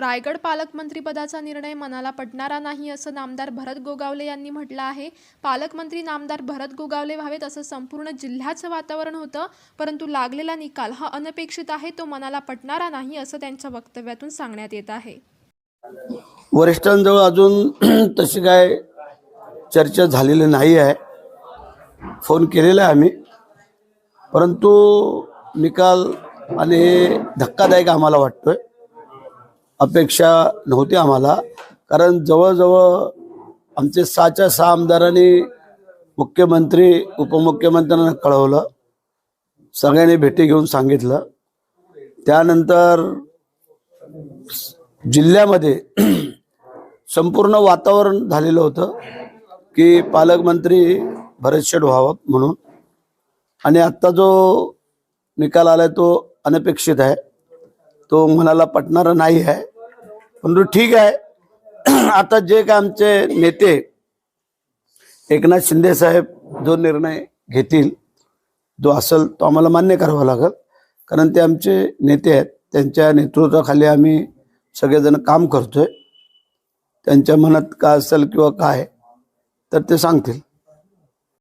रायगड पालकमंत्रीपदाचा निर्णय मनाला पटणारा नाही असं नामदार भरत गोगावले यांनी म्हटलं आहे. पालकमंत्री नामदार भरत गोगावले व्हावेत असं संपूर्ण जिल्ह्याचं वातावरण होतं परंतु लागलेला निकाल हा अनपेक्षित आहे तो मनाला पटणारा नाही असं त्यांच्या वक्तव्यातून सांगण्यात येत आहे. वरिष्ठांजवळ अजून तशी काय चर्चा झालेली नाही आहे. फोन केलेला आहे आम्ही. परंतु निकाल आणि धक्कादायक आम्हाला वाटतोय. अपेक्षा नव्हती आम्हाला. कारण जवळजवळ आमचे सहाच्या सहा आमदारांनी मुख्यमंत्री उपमुख्यमंत्र्यांना कळवलं. सगळ्यांनी भेटी घेऊन सांगितलं. त्यानंतर जिल्ह्यामध्ये संपूर्ण वातावरण झालेलं होतं की पालकमंत्री भरत शेठ व्हावं म्हणून. आणि आत्ता जो निकाल आलाय तो अनपेक्षित आहे. तो मनाला पटणारा नाही आहे. म्हणून ठीक आहे. आता जे काय आमचे नेते एकनाथ शिंदे साहेब जो निर्णय घेतील जो असेल तो आम्हाला मान्य करावा लागेल. कारण ते आमचे नेते आहेत. त्यांच्या नेतृत्वाखाली आम्ही सगळेजण काम करतोय. त्यांच्या मनात काय असेल किंवा काय तर ते सांगतील.